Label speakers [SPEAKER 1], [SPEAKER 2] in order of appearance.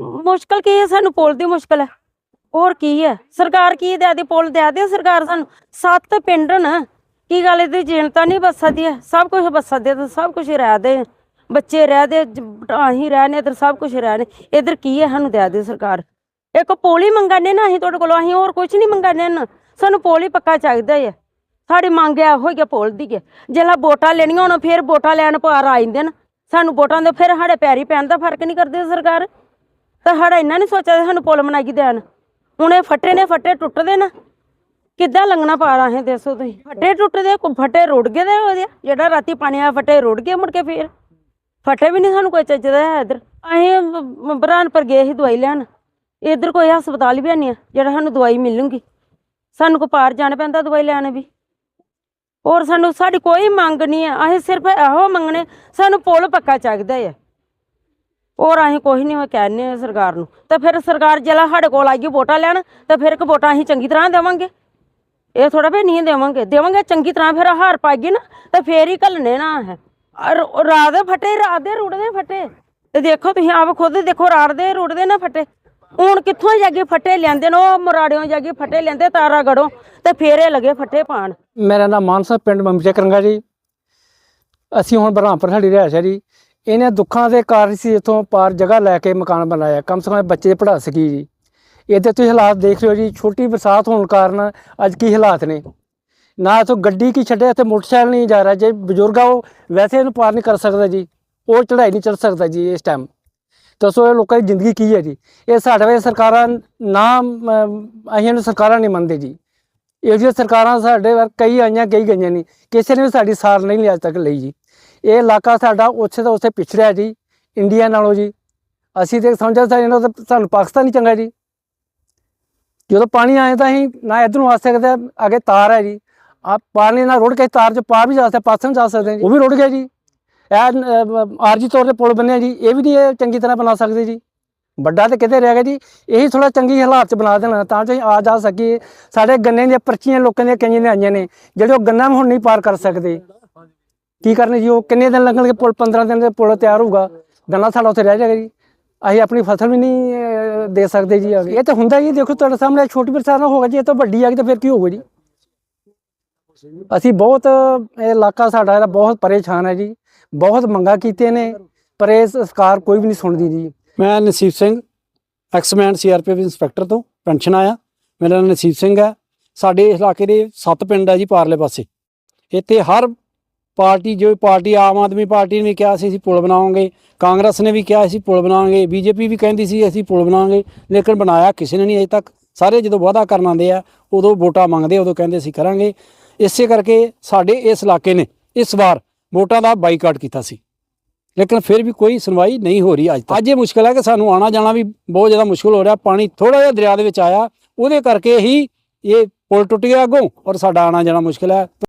[SPEAKER 1] ਮੁਸ਼ਕਲ ਕੀ ਹੈ? ਸਾਨੂੰ ਪੁਲ ਦੀ ਮੁਸ਼ਕਲ ਹੈ। ਹੋਰ ਕੀ ਹੈ? ਸਰਕਾਰ ਕੀ ਦੇ ਦੇ ਪੁੱਲ ਦੇ ਦੇ? ਸਰਕਾਰ ਸਾਨੂੰ ਸੱਤ ਪਿੰਡ ਨਾ। ਕੀ ਗੱਲ ਇਹਦੀ? ਜਨਤਾ ਨਹੀਂ ਬਸ ਸਕਦੀ ਹੈ। ਸਭ ਕੁਝ ਬਸ ਦੇ ਤੇ ਸਭ ਕੁਝ ਰਹਿ ਦੇ। ਬੱਚੇ ਰਹਿ ਦੇ ਅਸੀਂ ਰਹਿਨੇ ਇਧਰ ਸਭ ਕੁਝ ਰਹਿਨੇ ਇਧਰ ਕੀ ਹੈ? ਸਾਨੂੰ ਦੇ ਦੇ ਸਰਕਾਰ। ਇੱਕ ਪੁੱਲ ਹੀ ਮੰਗਾਨੇ ਨਾ ਅਸੀਂ ਤੁਹਾਡੇ ਕੋਲੋਂ। ਅਸੀਂ ਹੋਰ ਕੁਝ ਨਹੀਂ ਮੰਗਾਨੇ ਨਾ। ਸਾਨੂੰ ਪੁੱਲ ਹੀ ਪੱਕਾ ਚਾਹੀਦਾ ਹੈ ਸਾਡੀ ਮੰਗ ਹੈ ਉਹੀ ਕਿ ਪੁੱਲ ਦੀ ਹੈ। ਜਿਹੜਾ ਵੋਟਾਂ ਲੈਣੀਆਂ ਹੁਣ, ਫਿਰ ਵੋਟਾਂ ਲੈਣ ਪਾਰ ਆ ਜਾਂਦੇ ਨੇ। ਸਾਨੂੰ ਵੋਟਾਂ ਦੇ ਫਿਰ ਸਾਡੇ ਪੈਰੀ ਪੈਣ ਦਾ ਫ਼ਰਕ ਨਹੀਂ ਕਰਦੇ ਸਰਕਾਰ। ਤਾਂ ਸਾਡਾ ਇੰਨਾ ਨਹੀਂ ਸੋਚਿਆ ਵੀ ਸਾਨੂੰ ਪੁੱਲ ਬਣਾਈ ਦੇਣ। ਹੁਣ ਇਹ ਫੱਟੇ ਨੇ, ਫੱਟੇ ਟੁੱਟਦੇ ਨਾ। ਕਿੱਦਾਂ ਲੰਘਣਾ ਪਾ ਰਹੇ ਦੱਸੋ ਤੁਸੀਂ? ਫੱਟੇ ਟੁੱਟਦੇ, ਕੋ ਫੱਟੇ ਰੁੜ ਗਏ ਦੇ ਉਹਦੇ। ਜਿਹੜਾ ਰਾਤੀ ਪਾਣੀ ਆ ਫੱਟੇ ਰੁੜ ਗਏ ਮੁੜ ਕੇ ਫੇਰ। ਫੱਟੇ ਵੀ ਨਹੀਂ ਸਾਨੂੰ ਕੋਈ ਚੱਜਦਾ ਹੈ ਇੱਧਰ। ਅਸੀਂ ਬ- ਬਰਾਨਪੁਰ ਗਏ ਸੀ ਦਵਾਈ ਲੈਣ। ਇੱਧਰ ਕੋਈ ਹਸਪਤਾਲ ਵੀ ਨਹੀਂ ਆ, ਜਿਹੜਾ ਸਾਨੂੰ ਦਵਾਈ ਮਿਲੂਗੀ। ਸਾਨੂੰ ਕੋ ਪਾਰ ਜਾਣਾ ਪੈਂਦਾ ਦਵਾਈ ਲੈਣ ਵੀ। ਹੋਰ ਸਾਨੂੰ, ਸਾਡੀ ਕੋਈ ਮੰਗ ਨਹੀਂ ਹੈ ਅਸੀਂ ਸਿਰਫ ਇਹੋ ਮੰਗਣੇ, ਸਾਨੂੰ ਪੁਲ ਪੱਕਾ ਚਾਹੀਦਾ ਹੈ ਹੋਰ ਅਸੀਂ ਕੁਝ ਨਹੀਂ ਕਹਿੰਦੇ ਹਾਂ ਸਰਕਾਰ ਨੂੰ। ਤੇ ਫਿਰ ਸਰਕਾਰ ਜਿਹੜਾ ਸਾਡੇ ਕੋਲ ਆਈ ਵੋਟਾਂ ਲੈਣ, ਤੇ ਫਿਰ ਕਿ ਵੋਟਾਂ ਅਸੀਂ ਚੰਗੀ ਤਰ੍ਹਾਂ ਦੇਵਾਂਗੇ। ਇਹ ਥੋੜਾ ਵੀ ਨਹੀਂ ਦੇਵਾਂਗੇ। ਦੇਵਾਂਗੇ ਚੰਗੀ ਤਰ੍ਹਾਂ, ਫਿਰ ਹਾਰ ਪਾਈਏ ਨਾ, ਤੇ ਫੇਰ ਹੀ ਘੱਲਣੇ ਨਾ ਹੈ ਰਾਤ ਦੇ ਫੱਟੇ, ਰਾਤ ਦੇ ਰੁੜਦੇ ਫੱਟੇ। ਤੇ ਦੇਖੋ ਤੁਸੀਂ ਆਪ ਖੁਦ ਦੇਖੋ, ਰਾਤ ਦੇ ਰੁੜਦੇ ਨਾ ਫੱਟੇ। ਹੁਣ ਕਿੱਥੋਂ ਜਾ ਕੇ ਫੱਟੇ ਲੈਂਦੇ ਨੇ, ਉਹ ਮਰਾੜਿਓਂ ਜਾ ਕੇ ਫੱਟੇ ਲੈਂਦੇ ਤਾਰਾ ਗੜੋਂ ਤੇ ਫੇਰ ਇਹ ਲੱਗੇ ਫੱਟੇ ਪਾਣ
[SPEAKER 2] ਮੇਰਾ ਨਾਮ ਮਾਨਸਾ, ਪਿੰਡ ਮਮਜਾ ਕਰੰਗਾ ਜੀ। ਅਸੀਂ ਹੁਣ ਬਰਹਾਮਪੁਰ ਸਾਡੀ ਰਿਹਾਇਸ਼ ਹੈ ਜੀ। ਇਹਨਾਂ ਦੁੱਖਾਂ ਦੇ ਕਾਰਨ ਸੀ ਇਥੋਂ ਪਾਰ ਜਗ੍ਹਾ ਲੈ ਕੇ ਮਕਾਨ ਬਣਾਇਆ। ਕਮ ਸੇ ਕਮ ਬੱਚੇ ਪੜ੍ਹਾ ਸਕੀ ਜੀ। ਇਹਦੇ ਤੁਸੀਂ ਹਾਲਾਤ ਦੇਖ ਰਹੇ ਹੋ ਜੀ, ਛੋਟੀ ਬਰਸਾਤ ਹੋਣ ਕਾਰਨ ਅੱਜ ਕੀ ਹਾਲਾਤ ਨੇ। ਨਾ ਇਥੋਂ ਗੱਡੀ ਕੀ ਛੱਡਿਆ ਇੱਥੇ ਮੋਟਰਸਾਈਕਲ ਨਹੀਂ ਜਾ ਰਿਹਾ। ਜੇ ਬਜ਼ੁਰਗ ਆ ਉਹ ਵੈਸੇ ਇਹਨੂੰ ਪਾਰ ਨਹੀਂ ਕਰ ਸਕਦਾ ਜੀ। ਉਹ ਚੜ੍ਹਾਈ ਨਹੀਂ ਚੜ੍ਹ ਸਕਦਾ ਜੀ ਇਸ ਟਾਈਮ ਦੱਸੋ ਇਹ ਲੋਕਾਂ ਦੀ ਜ਼ਿੰਦਗੀ ਕੀ ਹੈ ਜੀ? ਇਹ ਸਾਡੇ ਵੇ ਸਰਕਾਰਾਂ ਨਾ ਅਸੀਂ ਇਹਨੂੰ ਸਰਕਾਰਾਂ ਨਹੀਂ ਮੰਨਦੇ ਜੀ। ਇਹੋ ਜਿਹੀਆਂ ਸਰਕਾਰਾਂ ਸਾਡੇ ਵਾਰ ਕਈ ਆਈਆਂ, ਕਈ ਗਈਆਂ ਨਹੀਂ ਕਿਸੇ ਨੇ ਵੀ ਸਾਡੀ ਸਾਰ ਨਹੀਂ ਲਈ ਅੱਜ ਤੱਕ ਲਈ ਜੀ। ਇਹ ਇਲਾਕਾ ਸਾਡਾ ਉੱਥੇ ਤੋਂ ਉੱਥੇ ਪਿਛੜਿਆ ਜੀ ਇੰਡੀਆ ਨਾਲੋਂ ਜੀ। ਅਸੀਂ ਤੇ ਸਮਝਿਆ ਸੀ ਇਹਨਾਂ ਦਾ ਸਾਨੂੰ ਪਾਕਿਸਤਾਨ ਹੀ ਚੰਗਾ ਜੀ। ਜਦੋਂ ਪਾਣੀ ਆਏ ਤਾਂ ਅਸੀਂ ਨਾ ਇਧਰੋਂ ਆ ਸਕਦੇ ਹਾਂ, ਅੱਗੇ ਤਾਰ ਹੈ ਜੀ। ਆ ਪਾਣੀ ਨਾਲ ਰੁੜ ਕੇ ਤਾਰ ਚ ਪਾਰ ਵੀ ਜਾ ਸਕਦੇ ਪਾਸੇ ਨੂੰ ਜਾ ਸਕਦੇ ਜੀ। ਉਹ ਵੀ ਰੁੜ ਗਿਆ ਜੀ। ਇਹ ਆਰਜੀ ਤੌਰ ਤੇ ਪੁਲ ਬਣਿਆ ਜੀ। ਇਹ ਵੀ ਨਹੀਂ ਚੰਗੀ ਤਰ੍ਹਾਂ ਬਣਾ ਸਕਦੇ ਜੀ। ਵੱਡਾ ਤੇ ਕਿਤੇ ਰਹਿ ਗਿਆ ਜੀ। ਇਹੀ ਥੋੜਾ ਚੰਗੀ ਹਾਲਾਤ ਚ ਬਣਾ ਦੇਣਾ ਤਾਂ ਜੋ ਅਸੀਂ ਆ ਜਾ ਸਕੀਏ। ਸਾਡੇ ਗੰਨੇ ਦੀਆਂ ਪਰਚੀਆਂ ਲੋਕਾਂ ਦੀਆਂ ਕਈਆਂ ਨੇ ਆਈਆਂ ਨੇ ਜਿਹੜੇ ਉਹ ਗੰਨਾ ਵੀ ਹੁਣ ਨਹੀਂ ਪਾਰ ਕਰ ਸਕਦੇ। ਕੀ ਕਰਨੇ ਜੀ ਉਹ ਕਿੰਨੇ ਦਿਨ ਲੱਗਣਗੇ? ਪੁਲ 15 ਦਿਨ ਦੇ ਪੁਲ ਤਿਆਰ ਹੋਊਗਾ। ਗੰਨਾ ਸਾਡਾ ਉੱਥੇ ਰਹਿ ਜਾਏਗਾ ਜੀ। ਅਸੀਂ ਆਪਣੀ ਫਸਲ ਵੀ ਨਹੀਂ ਅਹ, ਦੇ ਸਕਦੇ ਜੀ ਅੱਗੇ। ਇਹ ਤਾਂ ਹੁੰਦਾ ਜੀ ਦੇਖੋ ਤੁਹਾਡੇ ਸਾਹਮਣੇ ਛੋਟੀ ਬਰਸਾਤ ਨਾਲ ਹੋਗਾ ਜੀ ਇਹ ਤਾਂ ਵੱਡੀ ਆ ਗਈ ਤਾਂ ਫਿਰ ਕੀ ਹੋਊਗਾ ਜੀ? ਅਸੀਂ ਬਹੁਤ ਇਹ ਇਲਾਕਾ ਸਾਡਾ ਇਹਦਾ ਬਹੁਤ ਪਰੇਸ਼ਾਨ ਹੈ ਜੀ। ਬਹੁਤ ਮੰਗਾ ਕੀਤੇ ਨੇ ਪਰ ਇਹ ਸਰਕਾਰ ਕੋਈ ਵੀ ਨਹੀਂ ਸੁਣਦੀ ਜੀ।
[SPEAKER 3] ਮੈਂ Naseeb Singh exman CRPF inspector ਤੋਂ ਪੈਨਸ਼ਨ ਆਇਆ। ਮੇਰਾ ਨਾਮ ਨਸੀਬ ਸਿੰਘ ਹੈ। ਸਾਡੇ ਇਸ ਇਲਾਕੇ ਦੇ ਸੱਤ ਪਿੰਡ ਆ ਜੀ ਪਾਰਲੇ ਪਾਸੇ। ਇੱਥੇ ਹਰ ਪਾਰਟੀ, ਜੋ ਪਾਰਟੀ ਆਮ ਆਦਮੀ ਪਾਰਟੀ ਨੇ ਵੀ ਕਿਹਾ ਸੀ ਅਸੀਂ ਪੁਲ ਬਣਾਵਾਂਗੇ, ਕਾਂਗਰਸ ਨੇ ਵੀ ਕਿਹਾ ਅਸੀਂ ਪੁਲ ਬਣਾਵਾਂਗੇ, ਬੀਜੇਪੀ ਵੀ ਕਹਿੰਦੀ ਸੀ ਅਸੀਂ ਪੁਲ ਬਣਾਵਾਂਗੇ, ਲੇਕਿਨ ਬਣਾਇਆ ਕਿਸੇ ਨੇ ਨਹੀਂ ਅਜੇ ਤੱਕ। ਸਾਰੇ ਜਦੋਂ ਵਾਅਦਾ ਕਰਨ ਆਉਂਦੇ ਆ, ਉਦੋਂ ਵੋਟਾਂ ਮੰਗਦੇ ਉਦੋਂ ਕਹਿੰਦੇ ਅਸੀਂ ਕਰਾਂਗੇ। ਇਸੇ ਕਰਕੇ ਸਾਡੇ ਇਸ ਇਲਾਕੇ ਨੇ ਇਸ ਵਾਰ ਵੋਟਾਂ ਦਾ ਬਾਈਕਾਟ ਕੀਤਾ ਸੀ। ਲੇਕਿਨ ਫਿਰ ਵੀ ਕੋਈ ਸੁਣਵਾਈ ਨਹੀਂ ਹੋ ਰਹੀ ਅੱਜ ਤੱਕ। ਅੱਜ ਇਹ ਮੁਸ਼ਕਲ ਹੈ ਕਿ ਸਾਨੂੰ ਆਣਾ ਜਾਣਾ ਵੀ ਬਹੁਤ ਜ਼ਿਆਦਾ ਮੁਸ਼ਕਲ ਹੋ ਰਿਹਾ। ਪਾਣੀ ਥੋੜਾ ਜਿਹਾ ਦਰਿਆ ਦੇ ਵਿੱਚ ਆਇਆ, ਉਹਦੇ ਕਰਕੇ ਹੀ ਇਹ ਪੁਲ ਟੁੱਟ ਗਿਆ ਅੱਗੋਂ ਔਰ ਸਾਡਾ ਆਣਾ ਜਾਣਾ ਮੁਸ਼ਕਲ ਹੈ।